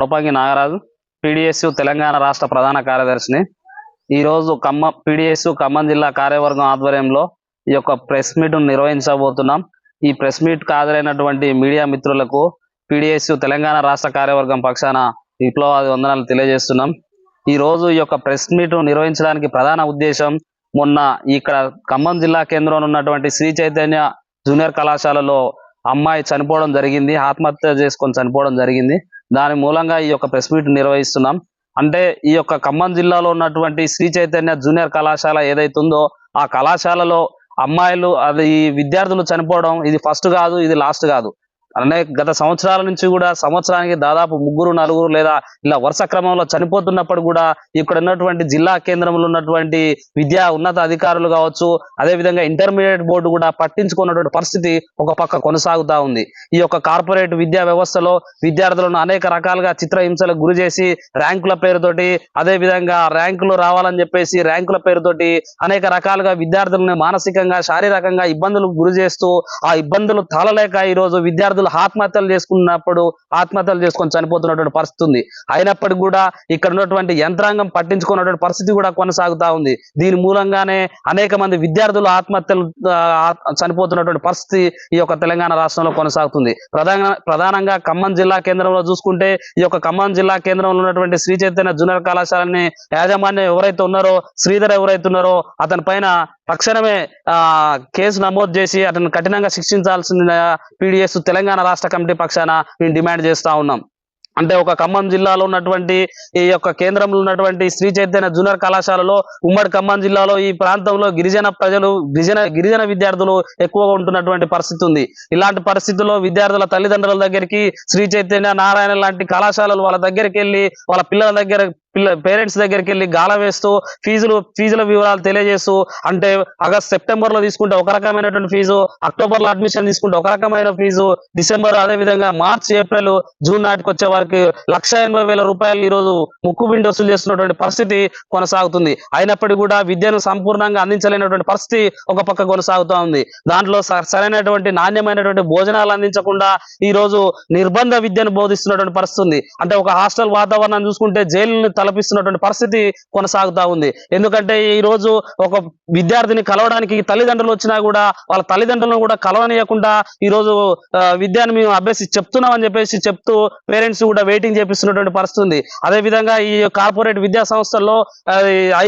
రూపంగి Nagaraju PDS Telangana రాష్ట్ర ప్రధాన కార్యదర్శిని. ఈ రోజు ఖమ్మం పీడిఎస్ ఖమ్మం జిల్లా కార్యవర్గం ఆధ్వర్యంలో ఈ యొక్క ప్రెస్ మీట్ నిర్వహించబోతున్నాం. ఈ ప్రెస్ మీట్ హాజరైనటువంటి మీడియా మిత్రులకు పీడిఎస్ తెలంగాణ రాష్ట్ర కార్యవర్గం పక్షాన విప్లవాది వందనాలు తెలియజేస్తున్నాం. ఈ రోజు ఈ యొక్క ప్రెస్ మీట్ నిర్వహించడానికి ప్రధాన ఉద్దేశం మొన్న ఇక్కడ ఖమ్మం జిల్లా కేంద్రంలో ఉన్నటువంటి శ్రీ చైతన్య జూనియర్ కళాశాలలో అమ్మాయి చనిపోవడం జరిగింది ఆత్మహత్య చేసుకొని చనిపోవడం జరిగింది. దాని మూలంగా ఈ యొక్క ప్రెస్ మీట్ నిర్వహిస్తున్నాం. అంటే ఈ యొక్క ఖమ్మం జిల్లాలో ఉన్నటువంటి శ్రీ చైతన్య జూనియర్ కళాశాల ఏదైతుందో ఆ కళాశాలలో అమ్మాయిలు అది ఈ విద్యార్థులు చనిపోవడం ఇది ఫస్ట్ కాదు ఇది లాస్ట్ కాదు. అనేక గత సంవత్సరాల నుంచి కూడా సంవత్సరానికి దాదాపు ముగ్గురు నలుగురు లేదా ఇలా వరుస క్రమంలో చనిపోతున్నప్పుడు కూడా ఇక్కడ ఉన్నటువంటి జిల్లా కేంద్రంలో ఉన్నటువంటి విద్యా ఉన్నత అధికారులు కావచ్చు అదే విధంగా ఇంటర్మీడియట్ బోర్డు కూడా పట్టించుకున్నటువంటి పరిస్థితి ఒక పక్క కొనసాగుతా ఉంది. ఈ యొక్క కార్పొరేట్ విద్యా వ్యవస్థలో విద్యార్థులను అనేక రకాలుగా చిత్రహింసలకు గురి చేసి ర్యాంకుల పేరుతోటి అదే విధంగా ర్యాంకులు రావాలని చెప్పేసి ర్యాంకుల పేరుతోటి అనేక రకాలుగా విద్యార్థులను మానసికంగా శారీరకంగా ఇబ్బందులకు గురి చేస్తూ ఆ ఇబ్బందులు తాళలేక ఈ రోజు విద్యార్థులు ఆత్మహత్యలు చేసుకున్నప్పుడు ఆత్మహత్యలు చేసుకొని చనిపోతున్నటువంటి పరిస్థితి ఉంది. అయినప్పటికీ కూడా ఇక్కడ ఉన్నటువంటి యంత్రాంగం పట్టించుకున్నటువంటి పరిస్థితి కూడా కొనసాగుతా ఉంది. దీని మూలంగానే అనేక మంది విద్యార్థులు ఆత్మహత్యలు చనిపోతున్నటువంటి పరిస్థితి ఈ యొక్క తెలంగాణ రాష్ట్రంలో కొనసాగుతుంది. ప్రధాన ప్రధానంగా ఖమ్మం జిల్లా కేంద్రంలో చూసుకుంటే ఈ యొక్క ఖమ్మం జిల్లా కేంద్రంలో ఉన్నటువంటి శ్రీ చైతన్య జూనియర్ కళాశాలని యాజమాన్యం ఎవరైతే ఉన్నారో శ్రీధర్ ఎవరైతే ఉన్నారో అతని పైన తక్షణమే ఆ కేసు నమోదు చేసి అతను కఠినంగా శిక్షించాల్సిన పీడిఎస్ తెలంగాణ రాష్ట్ర కమిటీ పక్షాన మేము డిమాండ్ చేస్తా ఉన్నాం. అంటే ఒక ఖమ్మం జిల్లాలో ఉన్నటువంటి ఈ యొక్క కేంద్రంలో ఉన్నటువంటి శ్రీ చైతన్య జూనియర్ కళాశాలలో ఉమ్మడి ఖమ్మం జిల్లాలో ఈ ప్రాంతంలో గిరిజన ప్రజలు గిరిజన గిరిజన విద్యార్థులు ఎక్కువగా ఉంటున్నటువంటి పరిస్థితి ఉంది. ఇలాంటి పరిస్థితుల్లో విద్యార్థుల తల్లిదండ్రుల దగ్గరికి శ్రీ చైతన్య నారాయణ లాంటి కళాశాలలు వాళ్ళ దగ్గరికి వెళ్ళి వాళ్ళ పిల్లల దగ్గర పిల్ల పేరెంట్స్ దగ్గరికి వెళ్ళి గాల వేస్తూ ఫీజులు ఫీజుల వివరాలు తెలియజేస్తూ అంటే ఆగస్ట్ సెప్టెంబర్లో తీసుకుంటే ఒక రకమైనటువంటి ఫీజు అక్టోబర్లో అడ్మిషన్ తీసుకుంటే ఒక రకమైన ఫీజు డిసెంబర్ అదే విధంగా మార్చ్ ఏప్రిల్ జూన్ నాటికి వచ్చే వారికి లక్ష ఎనభై వేల రూపాయలు ఈ రోజు ముక్కు పిండి వసూలు చేస్తున్నటువంటి పరిస్థితి కొనసాగుతుంది. అయినప్పటికీ కూడా విద్యను సంపూర్ణంగా అందించలేనటువంటి పరిస్థితి ఒక పక్క కొనసాగుతూ ఉంది. దాంట్లో స- సరైనటువంటి నాణ్యమైనటువంటి భోజనాలు అందించకుండా ఈ రోజు నిర్బంధ విద్యను బోధిస్తున్నటువంటి పరిస్థితి అంటే ఒక హాస్టల్ వాతావరణం చూసుకుంటే జైలు తలపిస్తున్నటువంటి పరిస్థితి కొనసాగుతా ఉంది. ఎందుకంటే ఈ రోజు ఒక విద్యార్థిని కలవడానికి తల్లిదండ్రులు వచ్చినా కూడా వాళ్ళ తల్లిదండ్రులను కూడా కలవనీయకుండా ఈ రోజు విద్యను మేము అభ్యసి చెప్తున్నాం అని చెప్పేసి చెప్తూ పేరెంట్స్ కూడా వెయిటింగ్ చేపిస్తున్నటువంటి పరిస్థితి ఉంది. అదే విధంగా ఈ కార్పొరేట్ విద్యా సంస్థల్లో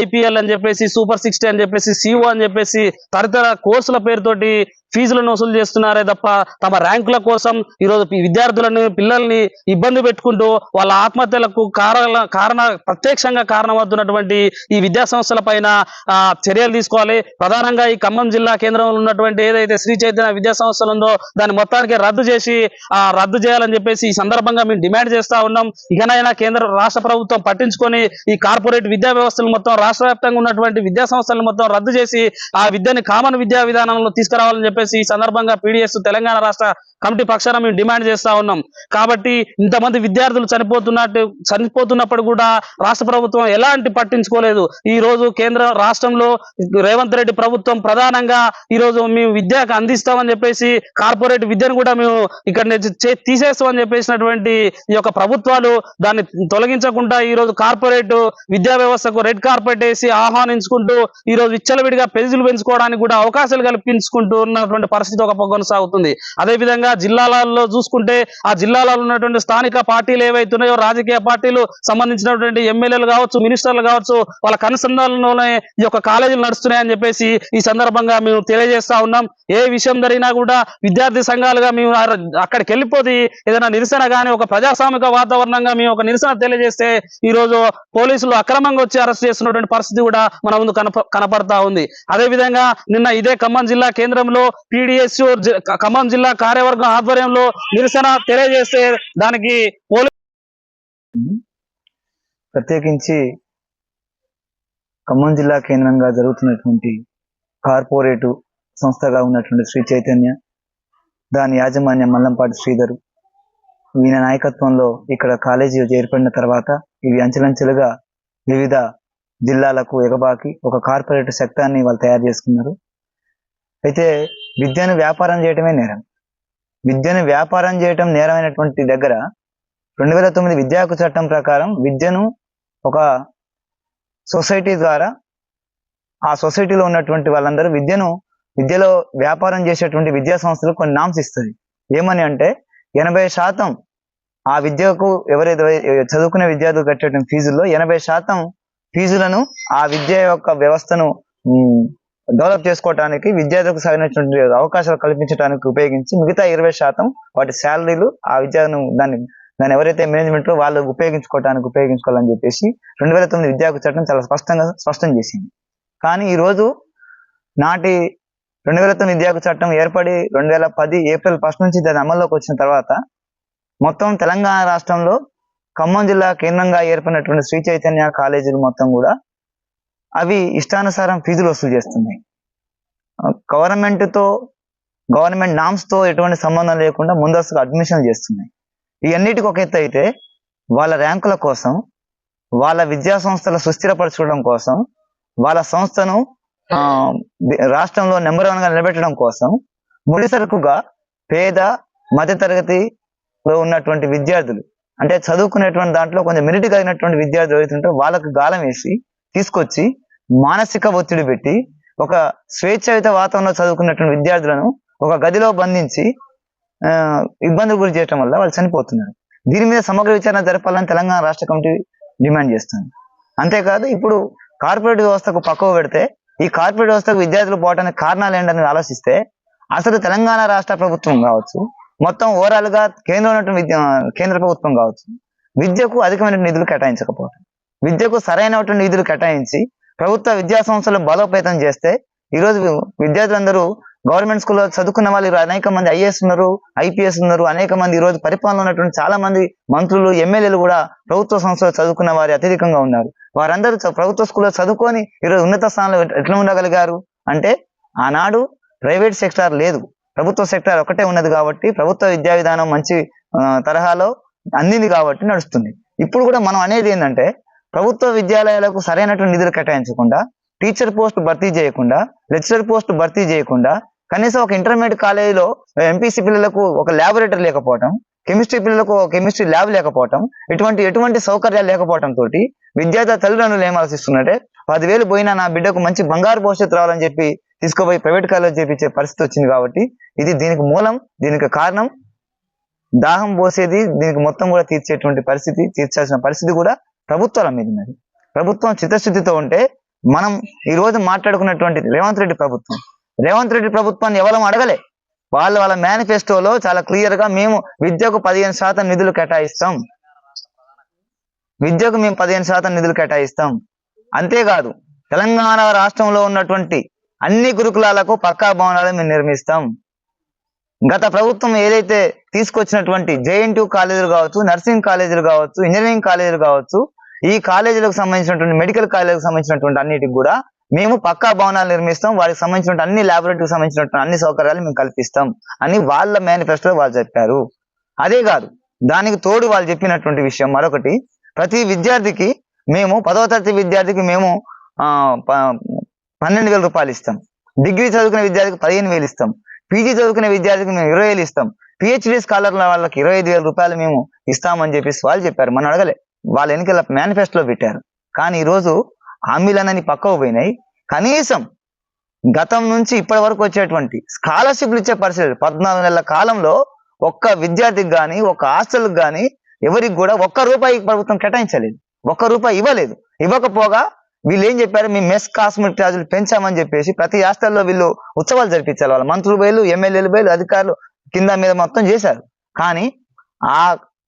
ఐపీఎల్ అని చెప్పేసి సూపర్ సిక్స్టీ అని చెప్పేసి సిఓ అని చెప్పేసి తదితర కోర్సుల పేరుతోటి ఫీజులను వసూలు చేస్తున్నారే తప్ప తమ ర్యాంకుల కోసం ఈ రోజు ఈ విద్యార్థులను పిల్లల్ని ఇబ్బంది పెట్టుకుంటూ వాళ్ళ ఆత్మహత్యలకు కారణ కారణ ప్రత్యక్షంగా కారణమవుతున్నటువంటి ఈ విద్యా సంస్థల పైన చర్యలు తీసుకోవాలి. ప్రధానంగా ఈ ఖమ్మం జిల్లా కేంద్రంలో ఉన్నటువంటి ఏదైతే శ్రీ చైతన్య విద్యా సంస్థలు ఉందో దాన్ని మొత్తానికి రద్దు చేసి ఆ రద్దు చేయాలని చెప్పేసి ఈ సందర్భంగా మేము డిమాండ్ చేస్తా ఉన్నాం. ఇకనైనా కేంద్ర రాష్ట్ర ప్రభుత్వం పట్టించుకొని ఈ కార్పొరేట్ విద్యా వ్యవస్థలు మొత్తం రాష్ట్ర వ్యాప్తంగా ఉన్నటువంటి విద్యా సంస్థలను మొత్తం రద్దు చేసి ఆ విద్యని కామన్ విద్యా విధానంలో తీసుకురావాలని చెప్పేసి ఈ సందర్భంగా పీడిఎస్ తెలంగాణ రాష్ట్ర కమిటీ పక్షాన మేము డిమాండ్ చేస్తా ఉన్నాం. కాబట్టి ఇంతమంది విద్యార్థులు చనిపోతున్నట్టు చనిపోతున్నప్పుడు కూడా రాష్ట్ర ప్రభుత్వం ఎలాంటి పట్టించుకోలేదు. ఈ రోజు కేంద్ర రాష్ట్రంలో రేవంత్ రెడ్డి ప్రభుత్వం ప్రధానంగా ఈ రోజు మేము విద్యకు అందిస్తామని చెప్పేసి కార్పొరేట్ విద్యను కూడా మేము ఇక్కడ తీసేస్తామని చెప్పేసినటువంటి ఈ యొక్క ప్రభుత్వాలు దాన్ని తొలగించకుండా ఈ రోజు కార్పొరేట్ విద్యా వ్యవస్థకు రెడ్ కార్పెట్ వేసి ఆహ్వానించుకుంటూ ఈ రోజు విచ్చలవిడిగా పెన్సిల్ పెంచుకోవడానికి కూడా అవకాశాలు కల్పించుకుంటూ ఉన్నటువంటి పరిస్థితి ఒక కొనసాగుతుంది. అదే విధంగా జిల్లాలలో చూసుకుంటే ఆ జిల్లాలలో ఉన్నటువంటి స్థానిక పార్టీలు ఏవైతున్నాయో రాజకీయ పార్టీలు సంబంధించినటువంటి ఎమ్మెల్యేలు కావచ్చు మినిస్టర్లు కావచ్చు వాళ్ళ కనుసంధానంలోనే ఈ యొక్క కాలేజీలు నడుస్తున్నాయని చెప్పేసి ఈ సందర్భంగా మేము తెలియజేస్తా ఉన్నాం. ఏ విషయం జరిగినా కూడా విద్యార్థి సంఘాలుగా మేము అక్కడికి వెళ్ళిపోతే ఏదైనా నిరసన కానీ ఒక ప్రజాస్వామిక వాతావరణంగా మేము ఒక నిరసన తెలియజేస్తే ఈ రోజు పోలీసులు అక్రమంగా వచ్చి అరెస్ట్ చేస్తున్నటువంటి పరిస్థితి కూడా మన ముందు కనప కనపడతా ఉంది. అదే విధంగా నిన్న ఇదే ఖమ్మం జిల్లా కేంద్రంలో పీడిఎస్ ఖమ్మం జిల్లా కార్యవర్గం ఆధ్వర్యంలో నిరసన తెలియజేస్తే దానికి పోలీసు ప్రత్యేకించి ఖమ్మం జిల్లా కేంద్రంగా జరుగుతున్నటువంటి కార్పొరేటు సంస్థగా ఉన్నటువంటి శ్రీ చైతన్య దాని యాజమాన్య మల్లంపాటి శ్రీధర్. ఈయన నాయకత్వంలో ఇక్కడ కాలేజీ ఏర్పడిన తర్వాత ఇవి అంచెలంచెలుగా వివిధ జిల్లాలకు ఎగబాకి ఒక కార్పొరేట్ శక్తాన్ని వాళ్ళు తయారు చేసుకున్నారు. అయితే విద్యను వ్యాపారం చేయటమే నేరం. విద్యను వ్యాపారం చేయటం నేరమైనటువంటి దగ్గర రెండు వేల తొమ్మిది విద్యా హక్కు చట్టం ప్రకారం విద్యను ఒక సొసైటీ ద్వారా ఆ సొసైటీలో ఉన్నటువంటి వాళ్ళందరూ విద్యను విద్యలో వ్యాపారం చేసేటువంటి విద్యా సంస్థలు కొన్ని నామ్స్ ఇస్తుంది. ఏమని అంటే ఎనభై శాతం ఆ విద్యకు ఎవరైతే చదువుకునే విద్యార్థులు కట్టేటువంటి ఫీజుల్లో ఎనభై శాతం ఫీజులను ఆ విద్య యొక్క వ్యవస్థను డెవలప్ చేసుకోవడానికి విద్యార్థులకు సాగినటువంటి అవకాశాలు కల్పించడానికి ఉపయోగించి మిగతా ఇరవై శాతం వాటి శాలరీలు ఆ విద్యను దాన్ని దాన్ని ఎవరైతే మేనేజ్మెంట్లో వాళ్ళు ఉపయోగించుకోవడానికి ఉపయోగించుకోవాలని చెప్పేసి రెండు వేల తొమ్మిది విద్యా చట్టం చాలా స్పష్టంగా స్పష్టం చేసింది. కానీ ఈ రోజు నాటి రెండు వేల తొమ్మిది విద్యా చట్టం ఏర్పడి రెండు వేల పది ఏప్రిల్ ఫస్ట్ నుంచి దాని అమల్లోకి వచ్చిన తర్వాత మొత్తం తెలంగాణ రాష్ట్రంలో ఖమ్మం జిల్లా కేంద్రంగా ఏర్పడినటువంటి శ్రీ చైతన్య కాలేజీలు మొత్తం కూడా అవి ఇష్టానుసారం ఫీజులు వసూలు చేస్తున్నాయి. గవర్నమెంట్తో గవర్నమెంట్ నామ్స్తో ఎటువంటి సంబంధం లేకుండా ముందస్తుగా అడ్మిషన్ చేస్తున్నాయి. ఇవన్నిటికి ఒక ఎత్తు అయితే వాళ్ళ ర్యాంకుల కోసం వాళ్ళ విద్యా సంస్థల సుస్థిరపరచుకోవడం కోసం వాళ్ళ సంస్థను రాష్ట్రంలో నెంబర్ వన్గా నిలబెట్టడం కోసం ముడిసరుకుగా పేద మధ్యతరగతిలో ఉన్నటువంటి విద్యార్థులు అంటే చదువుకునేటువంటి దాంట్లో కొంచెం మెరిట్ కలిగినటువంటి విద్యార్థులు అవుతుంటే వాళ్ళకు గాలం వేసి తీసుకొచ్చి మానసిక ఒత్తిడి పెట్టి ఒక స్వేచ్ఛాయుత వాతావరణంలో చదువుకున్నటువంటి విద్యార్థులను ఒక గదిలో బంధించి ఇబ్బందులు గురి చేయడం వల్ల వాళ్ళు చనిపోతున్నారు. దీని మీద సమగ్ర విచారణ జరపాలని తెలంగాణ రాష్ట్ర కమిటీ డిమాండ్ చేస్తుంది. అంతేకాదు ఇప్పుడు కార్పొరేట్ వ్యవస్థకు పక్కకు పెడితే ఈ కార్పొరేట్ వ్యవస్థకు విద్యార్థులు పోవడానికి కారణాలు ఏంటని ఆలోచిస్తే అసలు తెలంగాణ రాష్ట్ర ప్రభుత్వం కావచ్చు మొత్తం ఓవరాల్గా కేంద్రం ఉన్నటువంటి విద్య కేంద్ర ప్రభుత్వం కావచ్చు విద్యకు అధికమైన నిధులు కేటాయించకపోవడం విద్యకు సరైనటువంటి నిధులు కేటాయించి ప్రభుత్వ విద్యా సంస్థలు బలోపేతం చేస్తే ఈరోజు విద్యార్థులందరూ గవర్నమెంట్ స్కూల్లో చదువుకున్న వాళ్ళు అనేక మంది ఐఏఎస్ ఉన్నారు ఐపీఎస్ ఉన్నారు అనేక మంది ఈ రోజు పరిపాలన ఉన్నటువంటి చాలా మంది మంత్రులు ఎమ్మెల్యేలు కూడా ప్రభుత్వ సంస్థలో చదువుకున్న వారి అత్యధికంగా ఉన్నారు. వారందరూ ప్రభుత్వ స్కూల్లో చదువుకొని ఈరోజు ఉన్నత స్థానంలో ఎట్లా ఉండగలిగారు అంటే ఆనాడు ప్రైవేట్ సెక్టార్ లేదు. ప్రభుత్వ సెక్టార్ ఒకటే ఉన్నది కాబట్టి ప్రభుత్వ విద్యా విధానం మంచి తరహాలో అందింది కాబట్టి నడుస్తుంది. ఇప్పుడు కూడా మనం అనేది ఏంటంటే ప్రభుత్వ విద్యాలయాలకు సరైనటువంటి నిధులు కేటాయించకుండా టీచర్ పోస్ట్ భర్తీ చేయకుండా లెక్చరర్ పోస్ట్ భర్తీ చేయకుండా కనీసం ఒక ఇంటర్మీడియట్ కాలేజీలో ఎంపీసీ పిల్లలకు ఒక ల్యాబొరేటరీ లేకపోవటం కెమిస్ట్రీ పిల్లలకు ఒక కెమిస్ట్రీ ల్యాబ్ లేకపోవటం ఇటువంటి ఎటువంటి సౌకర్యాలు లేకపోవటం తోటి విద్యార్థి తల్లిదండ్రులు ఏం ఆలోచిస్తున్నట్టే పదివేలు పోయినా నా బిడ్డకు మంచి బంగారు భవిష్యత్తు రావాలని చెప్పి తీసుకుపోయి ప్రైవేట్ కాలేజ్ చేపించే పరిస్థితి వచ్చింది కాబట్టి ఇది దీనికి మూలం దీనికి కారణం. దాహం పోసేది దీనికి మొత్తం కూడా తీర్చేటువంటి పరిస్థితి తీర్చాల్సిన పరిస్థితి కూడా ప్రభుత్వాల మీద ఉన్నది. ప్రభుత్వం చిత్తశుద్ధితో ఉంటే మనం ఈ రోజు మాట్లాడుకున్నటువంటి రేవంత్ రెడ్డి ప్రభుత్వం. రేవంత్ రెడ్డి ప్రభుత్వాన్ని ఎవరం అడగలే? వాళ్ళు వాళ్ళ మేనిఫెస్టోలో చాలా క్లియర్గా మేము విద్యకు పదిహేను శాతం నిధులు కేటాయిస్తాం. విద్యకు మేము పదిహేను శాతం నిధులు కేటాయిస్తాం. అంతేకాదు తెలంగాణ రాష్ట్రంలో ఉన్నటువంటి అన్ని గురుకులాలకు పక్కా భవనాలు మేము నిర్మిస్తాం. గత ప్రభుత్వం ఏదైతే తీసుకొచ్చినటువంటి జేఎన్టీ కాలేజీలు కావచ్చు నర్సింగ్ కాలేజీలు కావచ్చు ఇంజనీరింగ్ కాలేజీలు కావచ్చు ఈ కాలేజీలకు సంబంధించినటువంటి మెడికల్ కాలేజీలకు సంబంధించినటువంటి అన్నిటికి కూడా మేము పక్కా భవనాలు నిర్మిస్తాం. వారికి సంబంధించినటువంటి అన్ని ల్యాబొరేటరీకి సంబంధించినటువంటి అన్ని సౌకర్యాలు మేము కల్పిస్తాం అని వాళ్ళ మేనిఫెస్టోలో వాళ్ళు చెప్పారు. అదే కాదు దానికి తోడు వాళ్ళు చెప్పినటువంటి విషయం మరొకటి. ప్రతి విద్యార్థికి మేము పదవ తరగతి విద్యార్థికి మేము ఆ, ప- పన్నెండు వేల రూపాయలు ఇస్తాం. డిగ్రీ చదువుకునే విద్యార్థికి పదిహేను వేలు ఇస్తాం. పీజీ చదువుకునే విద్యార్థికి మేము ఇరవై వేలు ఇస్తాం. పిహెచ్డి స్కాలర్ల వాళ్ళకి ఇరవై ఐదు వేల రూపాయలు మేము ఇస్తామని చెప్పేసి వాళ్ళు చెప్పారు. మనం అడగలే. వాళ్ళ ఎన్నికల మేనిఫెస్టోలో పెట్టారు. కానీ ఈ రోజు హామీలన్నీ పక్కకు పోయినాయి. కనీసం గతం నుంచి ఇప్పటి వరకు వచ్చేటువంటి స్కాలర్షిప్లు ఇచ్చే పరిస్థితి పద్నాలుగు నెలల కాలంలో ఒక్క విద్యార్థికి కానీ ఒక్క హాస్టల్కి కానీ ఎవరికి కూడా ఒక్క రూపాయి ప్రభుత్వం కేటాయించలేదు. ఒక్క రూపాయి ఇవ్వలేదు. ఇవ్వకపోగా వీళ్ళు ఏం చెప్పారు? మీ మెస్ కాస్మెటిక్ ఛార్జీలు పెంచామని చెప్పేసి ప్రతి హాస్టల్లో వీళ్ళు ఉత్సవాలు జరిపించాలి వాళ్ళ మంత్రులు బయలు ఎమ్మెల్యేలు బయలు అధికారులు కింద మీద మొత్తం చేశారు. కానీ ఆ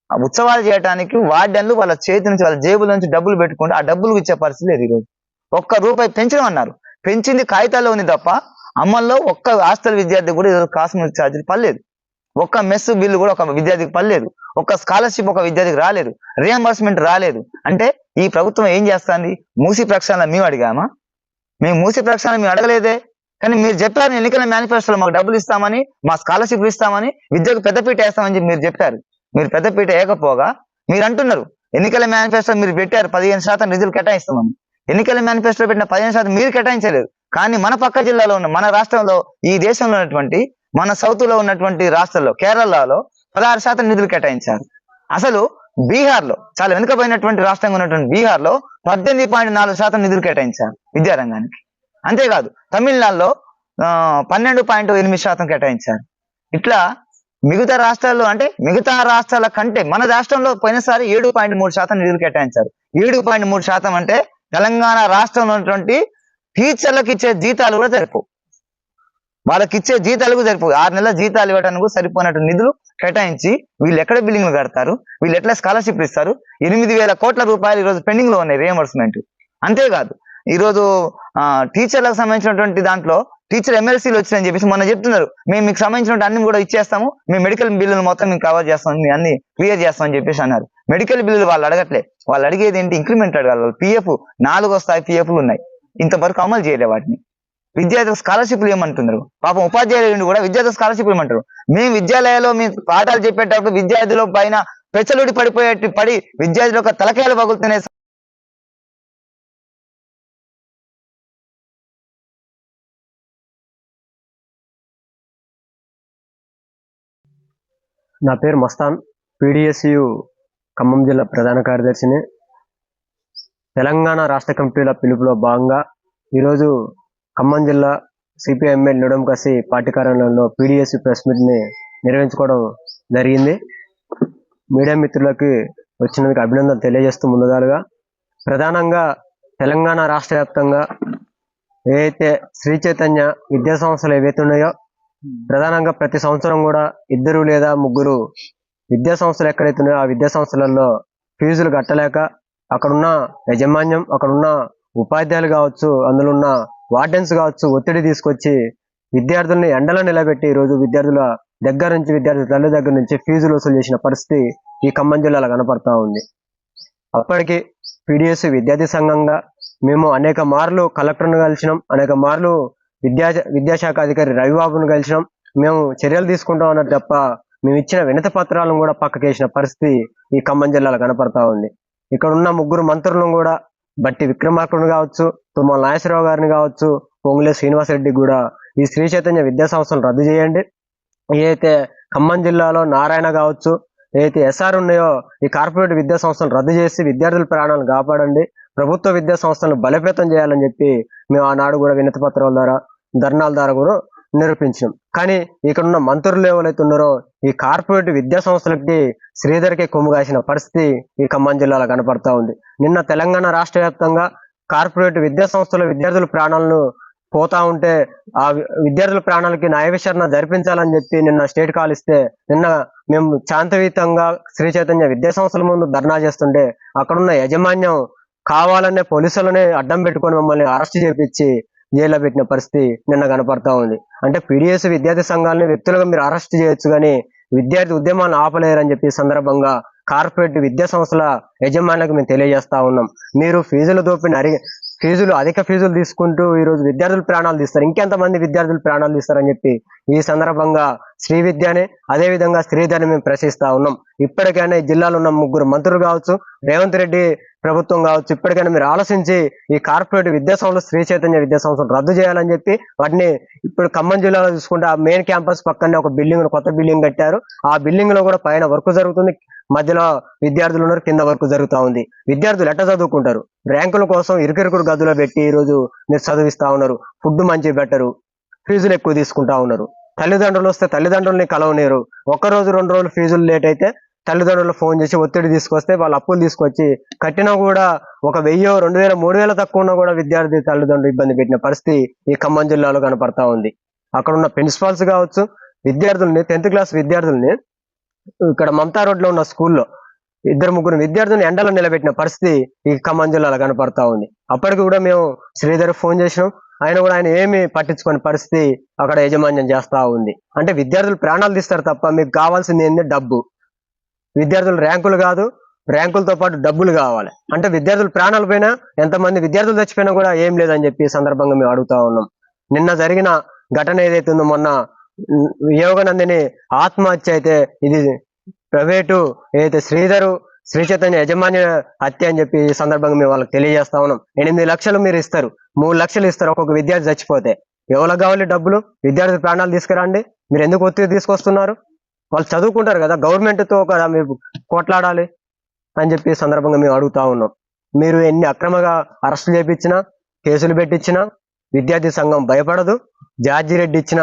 ఆ ఉత్సవాలు చేయడానికి వార్డెన్లు వాళ్ళ చేతి నుంచి వాళ్ళ జేబుల నుంచి డబ్బులు పెట్టుకుంటే ఆ డబ్బులు ఇచ్చే పరిస్థితి లేదు ఈరోజు. ఒక్క రూపాయి పెంచడం అన్నారు. పెంచింది కాగితాల్లో ఉంది తప్ప అమల్లో ఒక్క హాస్టల్ విద్యార్థి కూడా ఈరోజు కాస్మెటిక్ ఛార్జీలు పర్లేదు ఒక్క మెస్ బిల్లు కూడా ఒక విద్యార్థికి పర్లేదు ఒక్క స్కాలర్షిప్ ఒక విద్యార్థికి రాలేదు. రియంబర్స్మెంట్ రాలేదు. అంటే ఈ ప్రభుత్వం ఏం చేస్తుంది? మూసి ప్రక్షాళన మేము అడిగామా? మేము మూసి ప్రక్షాళన మేము అడగలేదే. కానీ మీరు చెప్పారు ఎన్నికల మేనిఫెస్టోలో మాకు డబ్బులు ఇస్తామని మా స్కాలర్షిప్ ఇస్తామని విద్యకు పెద్దపీట వేస్తామని చెప్పి మీరు చెప్పారు. మీరు పెద్దపీట వేయకపోగా మీరు అంటున్నారు ఎన్నికల మేనిఫెస్టో మీరు పెట్టారు పదిహేను శాతం నిధులు కేటాయిస్తామని. ఎన్నికల మేనిఫెస్టో పెట్టిన పదిహేను శాతం మీరు కేటాయించలేదు. కానీ మన పక్క జిల్లాలో ఉన్న మన రాష్ట్రంలో ఈ దేశంలో ఉన్నటువంటి మన సౌత్లో ఉన్నటువంటి రాష్ట్రంలో కేరళలో పదహారు శాతం నిధులు కేటాయించారు. అసలు బీహార్లో చాలా వెనుకబడినటువంటి రాష్ట్రంగా ఉన్నటువంటి బీహార్లో పద్దెనిమిది పాయింట్ నాలుగు శాతం నిధులు కేటాయించారు విద్యారంగానికి. అంతేకాదు తమిళనాడులో ఆ, పన్నెండు పాయింట్ ఎనిమిది శాతం కేటాయించారు. ఇట్లా మిగతా రాష్ట్రాల్లో అంటే మిగతా రాష్ట్రాల కంటే మన రాష్ట్రంలో పోయినసారి ఏడు పాయింట్ మూడు శాతం నిధులు కేటాయించారు. ఏడు పాయింట్ మూడు శాతం అంటే తెలంగాణ రాష్ట్రంలో ఉన్నటువంటి టీచర్లకు ఇచ్చే జీతాలు కూడా సరిపోవు. వాళ్ళకి ఇచ్చే జీతాలకు సరిపోవు. ఆరు నెలల జీతాలు ఇవ్వడానికి సరిపోయినట్టు నిధులు కేటాయించి వీళ్ళు ఎక్కడ బిల్డింగ్లు కడతారు? వీళ్ళు ఎట్లా స్కాలర్షిప్ ఇస్తారు? ఎనిమిది వేల కోట్ల రూపాయలు ఈరోజు పెండింగ్లో ఉన్నాయి రియంబర్స్మెంట్ అంతేకాదు ఈరోజు టీచర్లకు సంబంధించినటువంటి దాంట్లో టీచర్ ఎమ్మెల్సీలు వచ్చినాయని చెప్పేసి మొన్న చెప్తున్నారు. మేము మీకు సంబంధించిన అన్ని కూడా ఇచ్చేస్తాము. మేము మెడికల్ బిల్లులు మొత్తం మేము కవర్ చేస్తాం మీ అన్ని క్లియర్ చేస్తామని చెప్పేసి అన్నారు. మెడికల్ బిల్లులు వాళ్ళు అడగట్లే. వాళ్ళు అడిగేది ఏంటి? ఇంక్రిమెంట్ అడగాలి పిఎఫ్ నాలుగో స్థాయి పిఎఫ్లు ఉన్నాయి. ఇంతవరకు అమలు చేయలే వాటిని. విద్యార్థులకు స్కాలర్షిప్లు ఏమంటున్నారు పాపం ఉపాధ్యాయులు కూడా విద్యార్థులకు స్కాలర్షిప్లు ఏమంటారు మేము విద్యాలయాల్లో మీ పాఠాలు చెప్పేటప్పుడు విద్యార్థుల పైన పెచ్చలుడి పడిపోయేట్టు పడి విద్యార్థుల యొక్క తలకాయలు పగులుతున్నాయి. నా పేరు మస్తాన్. పీడిఎస్యు ఖమ్మం జిల్లా ప్రధాన కార్యదర్శిని. తెలంగాణ రాష్ట్ర కమిటీల పిలుపులో భాగంగా ఈరోజు ఖమ్మం జిల్లా సిపిఐఎంఎల్ నిడమకసి పార్టీ కార్యాలయంలో పీడిఎస్యు ప్రెస్ మీట్ని నిర్వహించుకోవడం జరిగింది. మీడియా మిత్రులకి వచ్చినందుకు అభినందనలు తెలియజేస్తూ ముందుగాలుగా. ప్రధానంగా తెలంగాణ రాష్ట్ర వ్యాప్తంగా ఏదైతే శ్రీ చైతన్య విద్యా సంస్థలు ఏవైతే ఉన్నాయో ప్రధానంగా ప్రతి సంవత్సరం కూడా ఇద్దరు లేదా ముగ్గురు విద్యా సంస్థలు ఎక్కడైతే ఉన్నాయో ఆ విద్యా సంస్థలలో ఫీజులు కట్టలేక అక్కడున్న యాజమాన్యం అక్కడున్న ఉపాధ్యాయులు కావచ్చు అందులో ఉన్న వార్డెన్స్ కావచ్చు ఒత్తిడి తీసుకొచ్చి విద్యార్థుల్ని ఎండలో నిలబెట్టి ఈరోజు విద్యార్థుల దగ్గర నుంచి విద్యార్థుల తల్లి దగ్గర నుంచి ఫీజులు వసూలు చేసిన పరిస్థితి ఈ ఖమ్మం జిల్లాలో కనపడతా ఉంది. అప్పటికి పీడిఎస్ విద్యార్థి సంఘంగా మేము అనేక మార్లు కలెక్టర్ను కలిసినాం అనేక మార్లు విద్యా విద్యాశాఖ అధికారి రవిబాబును కలిసినాం. మేము చర్యలు తీసుకుంటాం అన్నట్టు తప్ప మేము ఇచ్చిన వినతి పత్రాలను కూడా పక్కకేసిన పరిస్థితి ఈ ఖమ్మం జిల్లాలో కనపడతా ఉంది. ఇక్కడ ఉన్న ముగ్గురు మంత్రులను కూడా బట్టి విక్రమార్కుడు కావచ్చు తుమ్మల నాగేశ్వరరావు గారిని కావచ్చు పొంగులే శ్రీనివాసరెడ్డి కూడా ఈ శ్రీ చైతన్య విద్యా సంస్థలు రద్దు చేయండి. ఏదైతే ఖమ్మం జిల్లాలో నారాయణ కావచ్చు ఏదైతే ఎస్ఆర్ ఉన్నాయో ఈ కార్పొరేట్ విద్యా సంస్థలు రద్దు చేసి విద్యార్థుల ప్రాణాలను కాపాడండి. ప్రభుత్వ విద్యా సంస్థలను బలోపేతం చేయాలని చెప్పి మేము ఆనాడు కూడా వినతి పత్రాల ద్వారా ధర్నాల ద్వారా కూడా నిరూపించాం కానీ ఇక్కడున్న మంత్రులు ఎవరైతే ఉన్నారో ఈ కార్పొరేట్ విద్యా సంస్థలకి శ్రీధర్కి కొమ్ముగాసిన పరిస్థితి ఈ ఖమ్మం జిల్లాలో కనపడతా ఉంది. నిన్న తెలంగాణ రాష్ట్ర వ్యాప్తంగా కార్పొరేట్ విద్యా సంస్థల విద్యార్థుల ప్రాణాలను పోతా ఉంటే ఆ వి- విద్యార్థుల ప్రాణాలకి న్యాయ విచారణ జరిపించాలని చెప్పి నిన్న స్టేట్ కాల్ ఇస్తే నిన్న మేము శాంతయుతంగా శ్రీ చైతన్య విద్యా సంస్థల ముందు ధర్నా చేస్తుంటే అక్కడున్న యాజమాన్యం కావాలనే పోలీసులనే అడ్డం పెట్టుకొని మమ్మల్ని అరెస్ట్ చేపించి జైల్లో పెట్టిన పరిస్థితి నిన్న కనపడతా ఉంది. అంటే పీడిఎస్ విద్యార్థి సంఘాలను వ్యక్తులుగా మీరు అరెస్ట్ చేయొచ్చు కానీ విద్యార్థి ఉద్యమాన్ని ఆపలేరని చెప్పి సందర్భంగా కార్పొరేట్ విద్యా సంస్థల యజమానులకు మేము తెలియజేస్తా ఉన్నాం. మీరు ఫీజుల దోపిని అరి ఫీజులు అధిక ఫీజులు తీసుకుంటూ ఈ రోజు విద్యార్థుల ప్రాణాలు తీస్తారు. ఇంకెంతమంది విద్యార్థులు ప్రాణాలు తీస్తారని చెప్పి ఈ సందర్భంగా శ్రీ విద్యని అదే విధంగా శ్రీధర్ని మేము ప్రశ్నిస్తా ఉన్నాం. ఇప్పటికైనా జిల్లాలో ఉన్న ముగ్గురు మంత్రులు కావచ్చు రేవంత్ రెడ్డి ప్రభుత్వం కావచ్చు ఇప్పటికైనా మీరు ఆలోచించి ఈ కార్పొరేట్ విద్యా సంస్థలు శ్రీ చైతన్య విద్యా సంస్థలు రద్దు చేయాలని చెప్పి వాటిని ఇప్పుడు ఖమ్మం జిల్లాలో చూసుకుంటే ఆ మెయిన్ క్యాంపస్ పక్కనే ఒక బిల్డింగ్ కొత్త బిల్డింగ్ కట్టారు. ఆ బిల్డింగ్లో కూడా పైన వర్క్ జరుగుతుంది. మధ్యలో విద్యార్థులు ఉన్నారు కింద వర్క్ జరుగుతా ఉంది. విద్యార్థులు ఎట్ట చదువుకుంటారు? ర్యాంకుల కోసం ఇరుకిరుకురు గదులో పెట్టి ఈ రోజు మీరు చదివిస్తా ఉన్నారు. ఫుడ్ మంచి పెట్టరు. ఫీజులు ఎక్కువ తీసుకుంటా ఉన్నారు. తల్లిదండ్రులు వస్తే తల్లిదండ్రుల్ని కలవనీరు ఒక్క రోజు రెండు రోజులు ఫీజులు లేట్ అయితే తల్లిదండ్రులు ఫోన్ చేసి ఒత్తిడి తీసుకొస్తే వాళ్ళు అప్పులు తీసుకొచ్చి కట్టినా కూడా ఒక వెయ్యో రెండు వేల మూడు వేల తక్కువ ఉన్నా కూడా విద్యార్థి తల్లిదండ్రులు ఇబ్బంది పెట్టిన పరిస్థితి ఈ ఖమ్మం జిల్లాలో కనపడతా ఉంది. అక్కడ ఉన్న ప్రిన్సిపాల్స్ కావచ్చు విద్యార్థుల్ని టెన్త్ క్లాస్ విద్యార్థుల్ని ఇక్కడ మమతా రోడ్లో ఉన్న స్కూల్లో ఇద్దరు ముగ్గురు విద్యార్థులను ఎండలో నిలబెట్టిన పరిస్థితి ఈ ఖమ్మం జిల్లాలో కనపడతా ఉంది. అప్పటికి కూడా మేము శ్రీధర్ ఫోన్ చేసినాం. ఆయన కూడా ఆయన ఏమి పట్టించుకునే పరిస్థితి అక్కడ యాజమాన్యం చేస్తా ఉంది. అంటే విద్యార్థులు ప్రాణాలు తీస్తారు తప్ప మీకు కావాల్సింది ఏంటి డబ్బు. విద్యార్థులు ర్యాంకులు కాదు ర్యాంకులతో పాటు డబ్బులు కావాలి. అంటే విద్యార్థులు ప్రాణాలు పోయినా ఎంతమంది విద్యార్థులు చచ్చిపోయినా కూడా ఏం లేదని చెప్పి సందర్భంగా మేము అడుగుతా ఉన్నాం. నిన్న జరిగిన ఘటన ఏదైతే ఉందో మొన్న యోగనందిని ఆత్మహత్య అయితే ఇది ప్రైవేటు ఏదైతే శ్రీధరు శ్రీ చైతన్య యజమాని హత్య అని చెప్పి ఈ సందర్భంగా మేము వాళ్ళకి తెలియజేస్తా ఉన్నాం. ఎనిమిది లక్షలు మీరు ఇస్తారు మూడు లక్షలు ఇస్తారు ఒక్కొక్క విద్యార్థి చచ్చిపోతే. ఎవరికి కావాలి డబ్బులు? విద్యార్థి ప్రాణాలు తీసుకురండి. మీరు ఎందుకు ఒత్తిడి తీసుకొస్తున్నారు? వాళ్ళు చదువుకుంటారు కదా గవర్నమెంట్తో కదా మీరు కొట్లాడాలి అని చెప్పి సందర్భంగా మేము అడుగుతా ఉన్నాం. మీరు ఎన్ని అక్రమంగా అరెస్టులు చేపించినా కేసులు పెట్టించినా విద్యార్థి సంఘం భయపడదు. జార్జి రెడ్డి ఇచ్చిన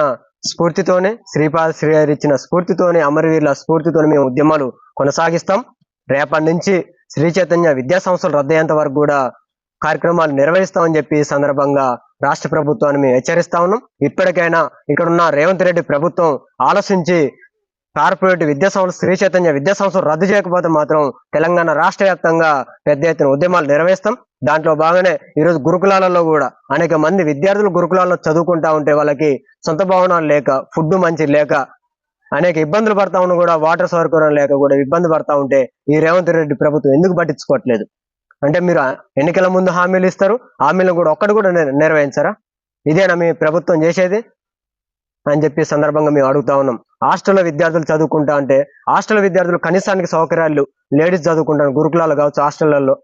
స్ఫూర్తితోనే శ్రీపాద శ్రీగారు ఇచ్చిన స్ఫూర్తితోనే అమరవీరుల స్ఫూర్తితోనే మేము ఉద్యమాలు కొనసాగిస్తాం. రేపటి నుంచి శ్రీ చైతన్య విద్యా సంస్థలు రద్దయ్యేంత వరకు కూడా కార్యక్రమాలు నిర్వహిస్తామని చెప్పి సందర్భంగా రాష్ట్ర ప్రభుత్వాన్ని మేము హెచ్చరిస్తా ఉన్నాం. ఇప్పటికైనా ఇక్కడున్న రేవంత్ రెడ్డి ప్రభుత్వం ఆలోచించి కార్పొరేట్ విద్యా సంస్థలు శ్రీ చైతన్య విద్యా సంస్థలు రద్దు చేయకపోతే మాత్రం తెలంగాణ రాష్ట్ర వ్యాప్తంగా పెద్ద ఎత్తున ఉద్యమాలు నిర్వహిస్తాం దాంట్లో భాగంగానే ఈరోజు గురుకులాలలో కూడా అనేక మంది విద్యార్థులు గురుకులాల్లో చదువుకుంటా ఉంటే వాళ్ళకి సొంత భవనాలు లేక ఫుడ్ మంచి లేక అనేక ఇబ్బందులు పడతా ఉన్న కూడా వాటర్ సౌకర్యం లేక కూడా ఇబ్బంది పడతా ఉంటే ఈ రేవంత్ రెడ్డి ప్రభుత్వం ఎందుకు పట్టించుకోవట్లేదు? అంటే మీరు ఎన్నికల ముందు హామీలు ఇస్తారు. హామీలను కూడా ఒక్కటి కూడా నెర- ఇదేనా మీ ప్రభుత్వం చేసేది? అని చెప్పి సందర్భంగా మేము అడుగుతా ఉన్నాం. హాస్టల్లో విద్యార్థులు చదువుకుంటా అంటే హాస్టల్ విద్యార్థులు కనీసానికి సౌకర్యాలు లేడీస్ చదువుకుంటాను గురుకులాలు కావచ్చు హాస్టళ్ళలో.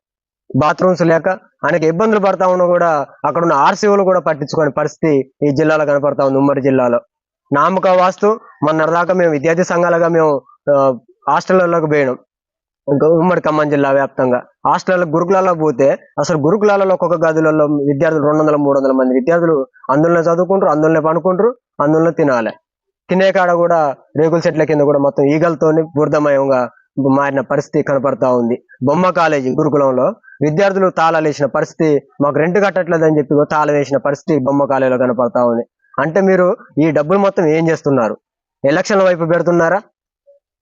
బాత్రూమ్స్ లేక అనేక ఇబ్బందులు పడతా ఉన్నా కూడా అక్కడ ఉన్న ఆర్సీఓలు కూడా పట్టించుకునే పరిస్థితి ఈ జిల్లాలో కనపడతా ఉంది ఉమ్మడి జిల్లాలో. నామక వాస్తు మొన్నటిదాకా మేము విద్యార్థి సంఘాలుగా మేము హాస్టళ్ళలోకి పోయినాం. ఉమ్మడి ఖమ్మం జిల్లా వ్యాప్తంగా. హాస్టల్ గురుకులాల్లో పోతే అసలు గురుకులాలలో ఒక్కొక్క గదులలో విద్యార్థులు రెండు వందల మూడు వందల మంది విద్యార్థులు అందులోనే చదువుకుంటారు అందులోనే పనుకుంటారు అందులోనే తినాలి. తినే కాడ కూడా రేకుల చెట్ల కింద కూడా మొత్తం ఈగలతోని బురదమయంగా మారిన పరిస్థితి కనపడతా ఉంది. బొమ్మ కాలేజీ గురుకులంలో విద్యార్థులు తాళాలు వేసిన పరిస్థితి మాకు రెంట్ కట్టట్లేదని చెప్పి తాళం వేసిన పరిస్థితి బొమ్మ కాలేజీలో కనపడతా ఉంది. అంటే మీరు ఈ డబ్బులు మొత్తం ఏం చేస్తున్నారు? ఎలక్షన్ల వైపు పెడుతున్నారా?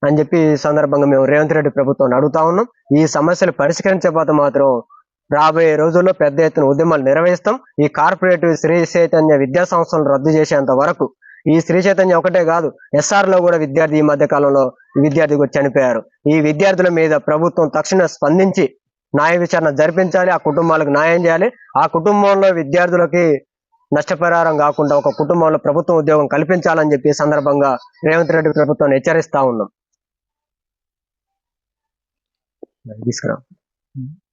అని చెప్పి ఈ సందర్భంగా మేము రేవంత్ రెడ్డి ప్రభుత్వాన్ని అడుగుతా ఉన్నాం. ఈ సమస్యలు పరిష్కరించకపోతే మాత్రం రాబోయే రోజుల్లో పెద్ద ఎత్తున ఉద్యమాలు నిర్వహిస్తాం. ఈ కార్పొరేటివ్ శ్రీ చైతన్య విద్యా సంస్థలను రద్దు చేసేంత వరకు ఈ శ్రీ చైతన్య ఒకటే కాదు ఎస్ఆర్లో కూడా విద్యార్థి ఈ మధ్య కాలంలో విద్యార్థి కూడా చనిపోయారు. ఈ విద్యార్థుల మీద ప్రభుత్వం తక్షణ స్పందించి న్యాయ విచారణ జరిపించాలి ఆ కుటుంబాలకు న్యాయం చేయాలి. ఆ కుటుంబంలో విద్యార్థులకి నష్టపరిహారం కాకుండా ఒక కుటుంబంలో ప్రభుత్వం ఉద్యోగం కల్పించాలని చెప్పి సందర్భంగా రేవంత్ రెడ్డి ప్రభుత్వాన్ని హెచ్చరిస్తా ఉన్నాం. ないですから。うん